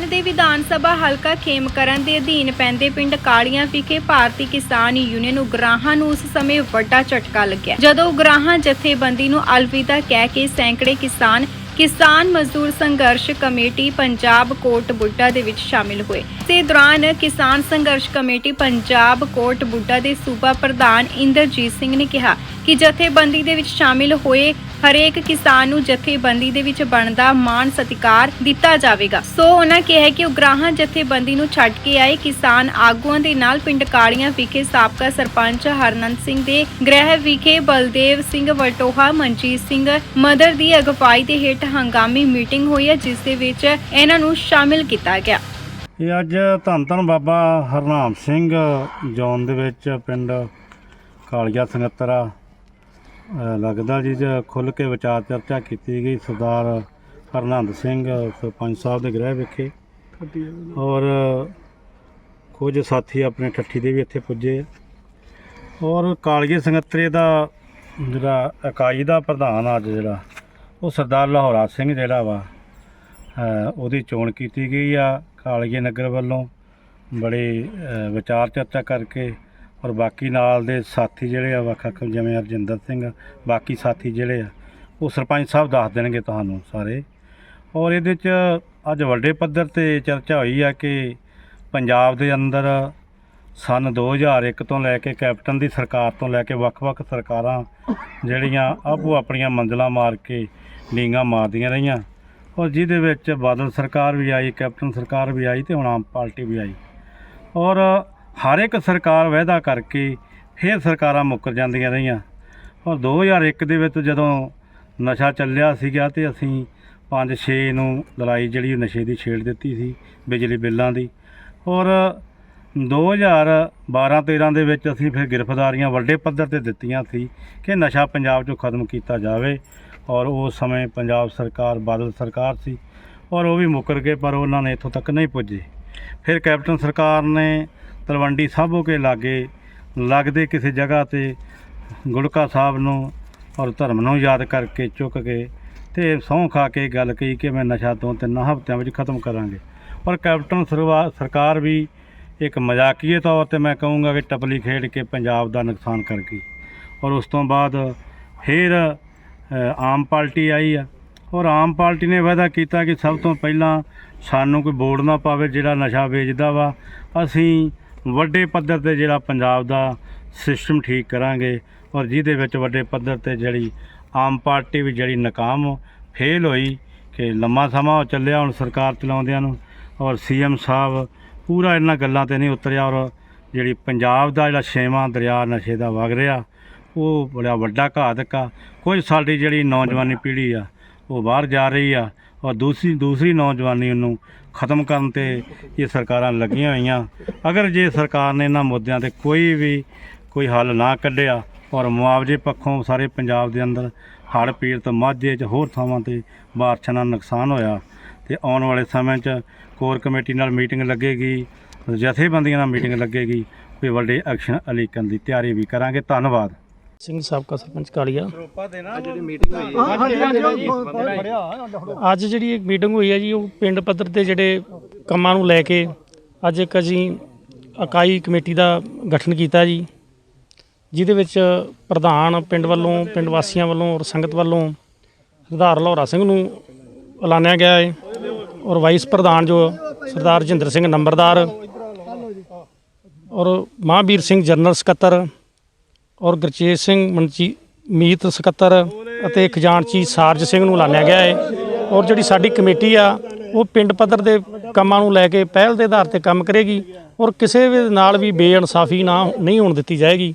ਤਰਨਤਾਰਨ ਦੇ ਵਿਧਾਨ ਸਭਾ ਹਲਕਾ ਖੇਮਕਰਨ ਦੇ ਅਧੀਨ ਪੈਂਦੇ ਪਿੰਡ ਕਾਲੀਆਂ ਵਿਖੇ ਭਾਰਤੀ ਕਿਸਾਨ ਯੂਨੀਅਨ ਉਗਰਾਹਾਂ ਨੂੰ ਉਸ ਸਮੇਂ ਵੱਡਾ ਝਟਕਾ ਲੱਗਿਆ। ਜਦੋਂ ਉਗਰਾਹਾਂ ਜਥੇਬੰਦੀ ਨੂੰ ਅਲਵਿਦਾ ਕਹਿ ਕੇ ਸੈਂਕੜੇ ਕਿਸਾਨ ਕਿਸਾਨ ਮਜ਼ਦੂਰ ਸੰਘਰਸ਼ ਕਮੇਟੀ ਪੰਜਾਬ ਕੋਟ ਬੁੱਢਾ ਦੇ ਵਿੱਚ ਸ਼ਾਮਿਲ ਹੋਏ। ਇਸੇ ਦੌਰਾਨ ਕਿਸਾਨ ਸੰਘਰਸ਼ ਕਮੇਟੀ ਪੰਜਾਬ ਕੋਟ ਬੁੱਢਾ ਦੇ ਸੂਬਾ ਪ੍ਰਧਾਨ ਇੰਦਰਜੀਤ ਸਿੰਘ ਨੇ ਕਿਹਾ ਕਿ ਜਥੇਬੰਦੀ ਦੇ ਵਿੱਚ ਸ਼ਾਮਿਲ ਹੋਏ ਹਰੇਕ ਕਿਸਾਨ ਨੂੰ ਜਥੇਬੰਦੀ ਦੇ ਵਿੱਚ ਬਣਦਾ ਮਾਣ ਸਤਿਕਾਰ ਦਿੱਤਾ ਜਾਵੇਗਾ। ਸੋ ਉਹਨਾਂ ਕਿਹਾ ਕਿ ਉਗਰਾਹਾਂ ਜਥੇਬੰਦੀ ਨੂੰ ਛੱਡ ਕੇ ਆਏ ਕਿਸਾਨ ਆਗੂਆਂ ਦੇ ਨਾਲ ਪਿੰਡ ਕਾਲੀਆਂ ਵਿਖੇ ਸਾਬਕਾ ਸਰਪੰਚ ਹਰਨੰਦ ਸਿੰਘ ਦੇ ਗ੍ਰਹਿ ਵਿਖੇ ਬਲਦੇਵ ਸਿੰਘ ਵਲਟੋਹਾ ਮਨਜੀਤ ਸਿੰਘ, ਮਦਰ ਦੀ ਅਗਵਾਈ ਦੇ ਹੇਠ ਹੰਗਾਮੀ ਮੀਟਿੰਗ ਹੋਈ ਹੈ, ਜਿਸ ਦੇ ਵਿੱਚ ਇਹਨਾਂ ਨੂੰ ਸ਼ਾਮਿਲ ਕੀਤਾ ਗਿਆ। ਇਹ ਅੱਜ ਧੰਨ ਧੰਨ ਬਾਬਾ ਹਰਨਾਮ ਸਿੰਘ ਜੌਨ ਦੇ ਵਿੱਚ ਪਿੰਡ ਕਾਲੀਆ ਸੰਗਤਰਾ ਲੱਗਦਾ ਜੀ ਜੇ ਖੁੱਲ ਕੇ ਵਿਚਾਰ ਚਰਚਾ ਕੀਤੀ ਗਈ ਸਰਦਾਰ ਹਰਨੰਦ ਸਿੰਘ ਸਰਪੰਚ ਸਾਹਿਬ ਦੇ ਗ੍ਰਹਿ ਵਿਖੇ। ਔਰ ਕੁਝ ਸਾਥੀ ਆਪਣੇ ਠੱਠੀ ਦੇ ਵੀ ਇੱਥੇ ਪੁੱਜੇ। ਆ। ਔਰ ਕਾਲੀਏ ਸੰਗਤਰੇ ਦਾ ਜਿਹੜਾ ਇਕਾਈ ਦਾ ਪ੍ਰਧਾਨ ਅੱਜ ਜਿਹੜਾ ਉਹ ਸਰਦਾਰ ਲਾਹੌਰਾ ਸਿੰਘ ਜਿਹੜਾ ਵਾ ਉਹਦੀ ਚੋਣ ਕੀਤੀ ਗਈ ਆ ਕਾਲੀਏ ਨਗਰ ਵੱਲੋਂ। ਬੜੇ ਵਿਚਾਰ ਚਰਚਾ ਕਰਕੇ ਔਰ ਬਾਕੀ ਨਾਲ ਦੇ ਸਾਥੀ ਜਿਹੜੇ ਆ, ਵੱਖ ਵੱਖ ਜਿਵੇਂ ਅਰਜਿੰਦਰ ਸਿੰਘ, ਬਾਕੀ ਸਾਥੀ ਜਿਹੜੇ ਆ, ਉਹ ਸਰਪੰਚ ਸਾਹਿਬ ਦੱਸ ਦੇਣਗੇ ਤੁਹਾਨੂੰ ਸਾਰੇ। ਔਰ ਇਹਦੇ ਚ ਅੱਜ ਵੱਡੇ ਪੱਧਰ ਤੇ ਚਰਚਾ ਹੋਈ ਆ ਕਿ ਪੰਜਾਬ ਦੇ ਅੰਦਰ ਸਨ 2001 ਤੋਂ ਲੈ ਕੇ ਕੈਪਟਨ ਦੀ ਸਰਕਾਰ ਤੋਂ ਲੈ ਕੇ ਵੱਖ-ਵੱਖ ਸਰਕਾਰਾਂ ਜਿਹੜੀਆਂ ਆਪੋ ਆਪਣੀਆਂ ਮੰਜ਼ਲਾਂ ਮਾਰ ਕੇ ਲੀਂਗਾਂ ਮਾਰਦੀਆਂ ਰਹੀਆਂ। ਔਰ ਜਿਹਦੇ ਵਿੱਚ ਬਾਦਲ ਸਰਕਾਰ ਵੀ ਆਈ, ਕੈਪਟਨ ਸਰਕਾਰ ਵੀ ਆਈ ਤੇ ਹੁਣ ਆਮ ਪਾਰਟੀ ਵੀ ਆਈ। ਔਰ ਹਰ ਇੱਕ ਸਰਕਾਰ ਵਾਅਦਾ ਕਰਕੇ ਫਿਰ ਸਰਕਾਰਾਂ ਮੁੱਕਰ ਜਾਂਦੀਆਂ ਰਹੀਆਂ। ਔਰ 2001 ਦੇ ਵਿੱਚ ਜਦੋਂ ਨਸ਼ਾ ਚੱਲਿਆ ਸੀਗਾ ਤੇ ਅਸੀਂ 5-6 ਨੂੰ ਲੜਾਈ ਜਿਹੜੀ ਨਸ਼ੇ ਦੀ ਛੇੜ ਦਿੱਤੀ ਸੀ, ਬਿਜਲੀ ਬਿੱਲਾਂ ਦੀ। ਔਰ 2012-13 ਦੇ ਵਿੱਚ ਅਸੀਂ ਫਿਰ ਗ੍ਰਿਫਤਾਰੀਆਂ ਵੱਡੇ ਪੱਧਰ ਤੇ ਦਿੱਤੀਆਂ ਸੀ ਕਿ ਨਸ਼ਾ ਪੰਜਾਬ 'ਚੋਂ ਖਤਮ ਕੀਤਾ ਜਾਵੇ ਔਰ ਉਸ ਸਮੇਂ ਪੰਜਾਬ ਸਰਕਾਰ ਬਾਦਲ ਸਰਕਾਰ ਸੀ ਔਰ ਉਹ ਵੀ ਮੁੱਕਰ ਗਏ ਪਰ ਉਹਨਾਂ ਨੇ ਇੱਥੋਂ ਤੱਕ ਨਹੀਂ ਪੁੱਜੇ। ਫਿਰ ਕੈਪਟਨ ਸਰਕਾਰ ਨੇ ਤਲਵੰਡੀ ਸਾਬੋ ਕੇ ਲਾਗੇ ਲੱਗਦੇ ਕਿਸੇ ਜਗ੍ਹਾ ਤੇ ਗੁੜਕਾ ਸਾਹਿਬ ਨੂੰ ਔਰ ਧਰਮ ਨੂੰ ਯਾਦ ਕਰਕੇ ਚੁੱਕ ਕੇ ਤੇ ਸਹੁੰ ਖਾ ਕੇ ਗੱਲ ਕਹੀ ਕਿ ਮੈਂ ਨਸ਼ਾ ਤੋਂ ਤਿੰਨ ਹਫ਼ਤਿਆਂ ਵਿੱਚ ਖਤਮ ਕਰਾਂਗੇ। ਔਰ ਕੈਪਟਨ ਸਰਵਾ- ਸਰਕਾਰ ਵੀ ਇੱਕ ਮਜ਼ਾਕੀਏ ਤੌਰ ਤੇ ਮੈਂ ਕਹੂੰਗਾ ਕਿ ਟਪਲੀ ਖੇਡ ਕੇ ਪੰਜਾਬ ਦਾ ਨੁਕਸਾਨ ਕਰ ਗਈ। ਔਰ ਉਸ ਤੋਂ ਬਾਅਦ ਫਿਰ ਆਮ ਪਾਰਟੀ ਆਈ ਆ। ਔਰ ਆਮ ਪਾਰਟੀ ਨੇ ਵਾਅਦਾ ਕੀਤਾ ਕਿ ਸਭ ਤੋਂ ਪਹਿਲਾਂ ਸਾਨੂੰ ਕੋਈ ਬੋਰਡ ਨਾ ਪਾਵੇ ਜਿਹੜਾ ਨਸ਼ਾ ਵੇਚਦਾ ਵਾ। ਅਸੀਂ ਵੱਡੇ ਪੱਧਰ ਤੇ ਜਿਹੜਾ ਪੰਜਾਬ ਦਾ ਸਿਸਟਮ ਠੀਕ ਕਰਾਂਗੇ ਔਰ ਜਿਹਦੇ ਵਿੱਚ ਵੱਡੇ ਪੱਧਰ ਤੇ ਜਿਹੜੀ ਆਮ ਪਾਰਟੀ ਵੀ ਜਿਹੜੀ ਨਾਕਾਮ ਫੇਲ ਹੋਈ ਕਿ ਲੰਮਾ ਸਮਾਂ ਹੋ ਚੱਲਿਆ ਹੁਣ ਸਰਕਾਰ ਚਲਾਉਂਦਿਆਂ ਨੂੰ ਔਰ ਸੀਐਮ ਸਾਹਿਬ ਪੂਰਾ ਇਹਨਾਂ ਗੱਲਾਂ ਤੇ ਨਹੀਂ ਉਤਰਿਆ ਔਰ ਜਿਹੜੀ ਪੰਜਾਬ ਦਾ ਜਿਹੜਾ ਛੇਵਾਂ ਦਰਿਆ ਨਸ਼ੇ ਦਾ ਵਗ ਰਿਹਾ, ਉਹ ਬੜਾ ਵੱਡਾ ਘਾਤਕ ਆ। ਕੁਝ ਸਾਡੀ ਜਿਹੜੀ ਨੌਜਵਾਨੀ ਪੀੜ੍ਹੀ ਆ, ਉਹ ਬਾਹਰ ਜਾ ਰਹੀ ਆ ਔਰ ਦੂਸਰੀ ਦੂਸਰੀ ਨੌਜਵਾਨੀ ਨੂੰ ਖਤਮ ਕਰਨ ਤੇ ਇਹ ਸਰਕਾਰਾਂ ਲੱਗੀਆਂ ਹੋਈਆਂ। ਅਗਰ ਜੇ ਸਰਕਾਰ ਨੇ ਇਹਨਾਂ ਮੁੱਦਿਆਂ ਤੇ ਕੋਈ ਵੀ ਕੋਈ ਹੱਲ ਨਾ ਕੱਢਿਆ ਔਰ ਮੁਆਵਜ਼ੇ ਪੱਖੋਂ ਸਾਰੇ ਪੰਜਾਬ ਦੇ ਅੰਦਰ ਹੜ੍ਹ ਪੀੜਤ ਮਾਝੇ 'ਚ ਹੋਰ ਥਾਵਾਂ ਤੇ ਬਾਰਿਸ਼ਾਂ ਨਾਲ ਨੁਕਸਾਨ ਹੋਇਆ ਤੇ ਆਉਣ ਵਾਲੇ ਸਮੇਂ 'ਚ ਕੋਰ ਕਮੇਟੀ ਨਾਲ ਮੀਟਿੰਗ ਲੱਗੇਗੀ, ਜਥੇਬੰਦੀਆਂ ਨਾਲ ਮੀਟਿੰਗ ਲੱਗੇਗੀ। ਕੋਈ ਵੱਡੇ ਐਕਸ਼ਨ ਅਲੀਕਨ ਦੀ ਤਿਆਰੀ ਵੀ ਕਰਾਂਗੇ। ਧੰਨਵਾਦ। ਸਿੰਘ ਸਾਬਕਾ ਸਰਪੰਚ ਕਾਲੀਆ। ਅੱਜ ਜਿਹੜੀ ਇੱਕ ਮੀਟਿੰਗ ਹੋਈ ਹੈ ਜੀ ਉਹ ਪਿੰਡ ਪੱਧਰ ਤੇ ਜਿਹੜੇ ਕੰਮਾਂ ਨੂੰ ਲੈ ਕੇ ਅੱਜ ਇੱਕ ਅਸੀਂ ਇਕਾਈ ਕਮੇਟੀ ਦਾ ਗਠਨ ਕੀਤਾ ਜੀ ਜਿਹਦੇ ਵਿੱਚ ਪ੍ਰਧਾਨ ਪਿੰਡ ਵੱਲੋਂ ਪਿੰਡ ਵਾਸੀਆਂ ਵੱਲੋਂ ਔਰ ਸੰਗਤ ਵੱਲੋਂ ਸਰਦਾਰ ਲਾਹੌਰਾ ਸਿੰਘ ਨੂੰ ਐਲਾਨਿਆ ਗਿਆ ਹੈ ਔਰ ਵਾਈਸ ਪ੍ਰਧਾਨ ਜੋ ਸਰਦਾਰ ਜਿੰਦਰ ਸਿੰਘ ਨੰਬਰਦਾਰ ਔਰ ਮਹਾਂਵੀਰ ਸਿੰਘ ਜਨਰਲ ਸਕੱਤਰ ਔਰ ਗੁਰਚੇਤ ਸਿੰਘ ਮਨਜੀ ਮੀਤ ਸਕੱਤਰ ਅਤੇ ਖਜ਼ਾਨਚੀ ਸਾਰਜ ਸਿੰਘ ਨੂੰ ਐਲਾਨਿਆ ਗਿਆ ਹੈ ਔਰ ਜਿਹੜੀ ਸਾਡੀ ਕਮੇਟੀ ਆ, ਉਹ ਪਿੰਡ ਪੱਧਰ ਦੇ ਕੰਮਾਂ ਨੂੰ ਲੈ ਕੇ ਪਹਿਲ ਦੇ ਆਧਾਰ ਤੇ ਕੰਮ ਕਰੇਗੀ ਔਰ ਕਿਸੇ ਵੀ ਨਾਲ ਵੀ ਬੇਇਨਸਾਫੀ ਨਾ, ਨਹੀਂ ਹੋਣ ਦਿੱਤੀ ਜਾਏਗੀ।